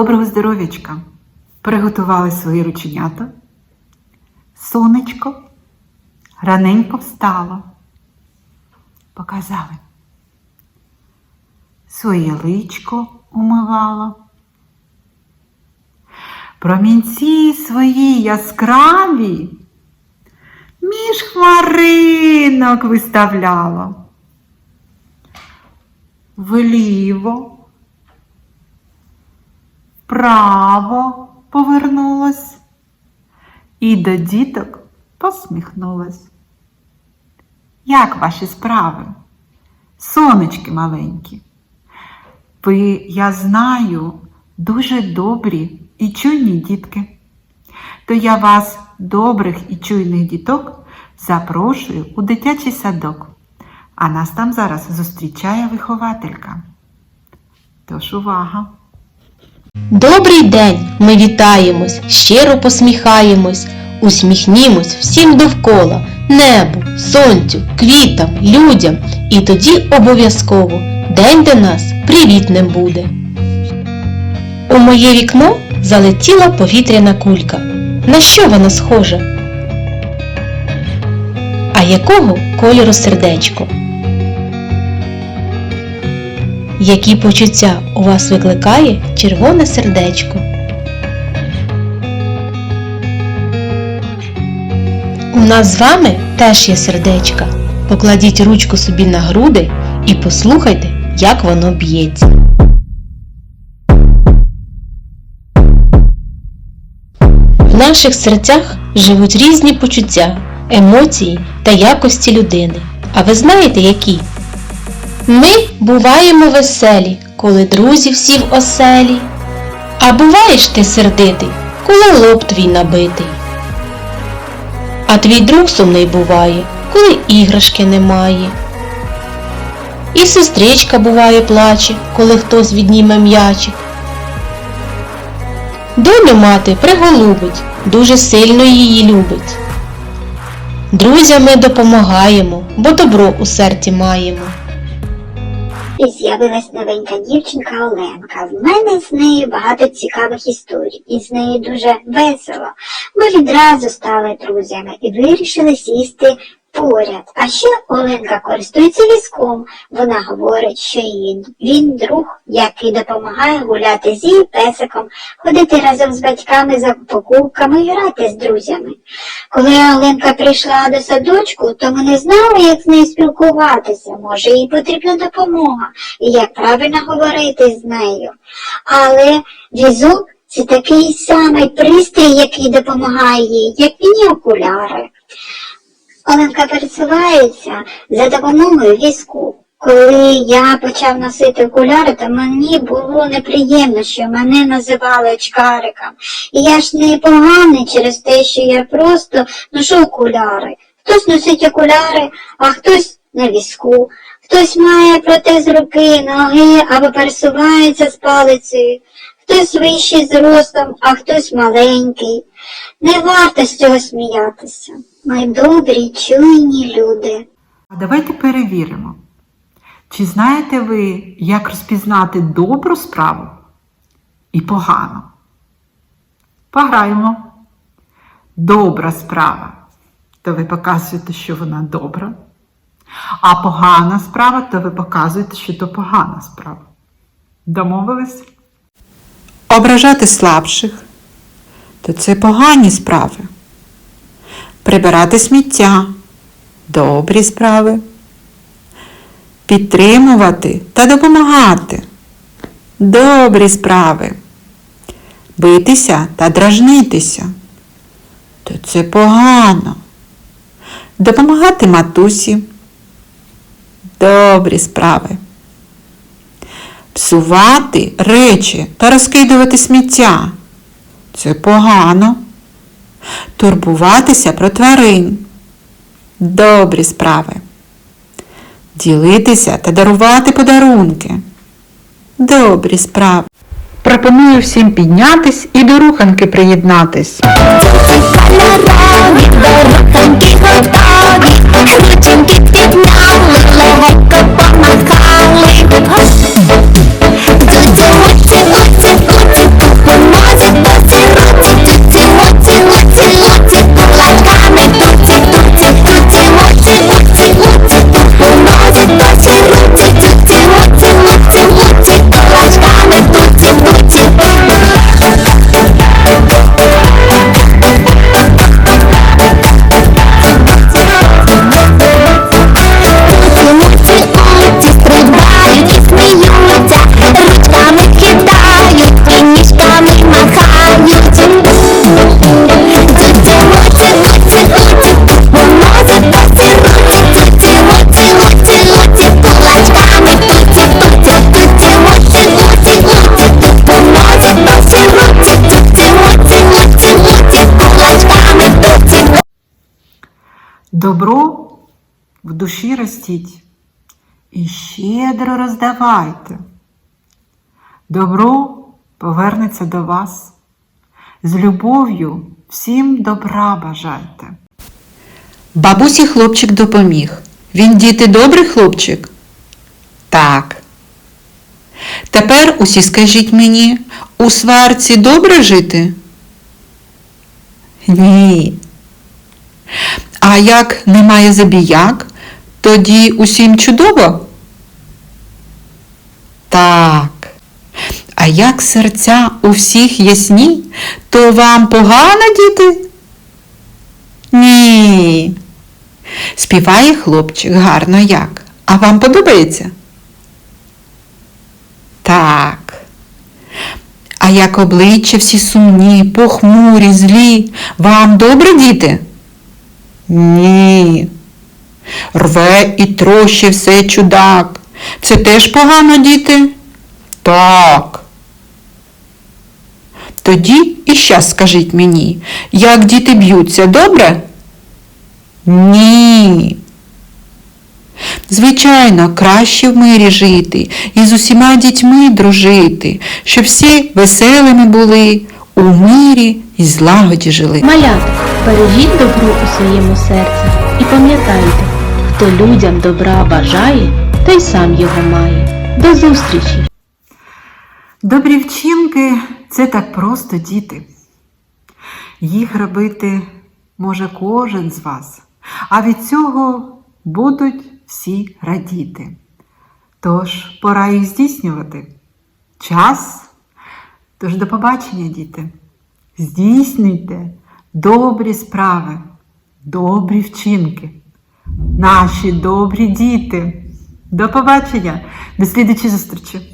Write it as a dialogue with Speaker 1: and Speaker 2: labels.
Speaker 1: доброго здоров'ячка! Приготували свої рученята. Сонечко раненько встало. Показали. Своє личко умивало. Промінці свої яскраві між хмаринок виставляло. Вліво вправо повернулась і до діток посміхнулась. Як ваші справи? Сонечки маленькі. Ви, я знаю, дуже добрі і чуйні дітки. То я вас, добрих і чуйних діток, запрошую у дитячий садок. А нас там зараз зустрічає вихователька. Тож увага!
Speaker 2: Добрий день! Ми вітаємось, щиро посміхаємось, усміхнімось всім довкола, небу, сонцю, квітам, людям. І тоді обов'язково день до нас привітним буде. У моє вікно залетіла повітряна кулька. На що вона схожа? А якого кольору сердечко? Які почуття у вас викликає червоне сердечко? У нас з вами теж є сердечка. Покладіть ручку собі на груди і послухайте, як воно б'ється. В наших серцях живуть різні почуття, емоції та якості людини. А ви знаєте які? Ми буваємо веселі, коли друзі всі в оселі. А буваєш ти сердитий, коли лоб твій набитий. А твій друг сумний буває, коли іграшки немає. І сестричка буває плаче, коли хтось відніме м'ячик. Доню мати приголубить, дуже сильно її любить. Друзям ми допомагаємо, бо добро у серці маємо.
Speaker 3: І з'явилась новенька дівчинка Оленка. В мене з нею багато цікавих історій, і з нею дуже весело. Ми відразу стали друзями і вирішили сісти поряд. А ще Оленка користується візком. Вона говорить, що її він друг, який допомагає гуляти з її песиком, ходити разом з батьками за покупками і грати з друзями. Коли Оленка прийшла до садочку, то ми не знали, як з нею спілкуватися. Може, їй потрібна допомога і як правильно говорити з нею. Але візок це такий самий пристрій, який допомагає їй, як мені окуляри. Оленка пересувається за допомогою візку. Коли я почав носити окуляри, то мені було неприємно, що мене називали очкариком. І я ж не поганий через те, що я просто ношу окуляри. Хтось носить окуляри, а хтось на візку. Хтось має протез руки, ноги або пересувається з палицею. Хтось вищий зростом, а хтось маленький. Не варто з цього сміятися. Ми добрі, чуйні люди.
Speaker 1: А давайте перевіримо. Чи знаєте ви, як розпізнати добру справу і погану? Пограємо. Добра справа, то ви показуєте, що вона добра. А погана справа, то ви показуєте, що то погана справа. Домовились? Ображати слабших, то це погані справи. Прибирати сміття добрі справи. Підтримувати та допомагати добрі справи. Битися та дражнитися. То це погано. Допомагати матусі. Добрі справи. Псувати речі та розкидувати сміття. Це погано. Турбуватися про тварин. Добрі справи. Ділитися та дарувати подарунки. Добрі справи. Пропоную всім піднятись і до руханки приєднатись.
Speaker 4: Добро в душі ростіть і щедро роздавайте. Добро повернеться до вас. З любов'ю всім добра бажайте.
Speaker 1: Бабусі хлопчик допоміг. Він діти добрий хлопчик? Так. Тепер усі скажіть мені, у сварці добре жити? Ні. А як немає забіяк, тоді усім чудово? Так. А як серця у всіх ясні, то вам погано, діти? Ні. Співає хлопчик гарно як. А вам подобається? Так. А як обличчя всі сумні, похмурі, злі, вам добре, діти? Ні. Рве і трощі все чудак. Це теж погано, діти? Так. Тоді і щас скажіть мені, як діти б'ються, добре? Ні. Звичайно, краще в мирі жити і з усіма дітьми дружити, щоб всі веселими були, у мирі і злагоді жили.
Speaker 2: Малята, бережіть добро у своєму серці і пам'ятайте, хто людям добра бажає, той сам його має. До зустрічі!
Speaker 4: Добрі вчинки це так просто діти. Їх робити може кожен з вас, а від цього будуть всі радіти. Тож пора їх здійснювати. Час. Тож до побачення, діти. Здійснюйте добрі справи, добрі вчинки. Наші добрі діти. До побачення, до слідчої зустрічі!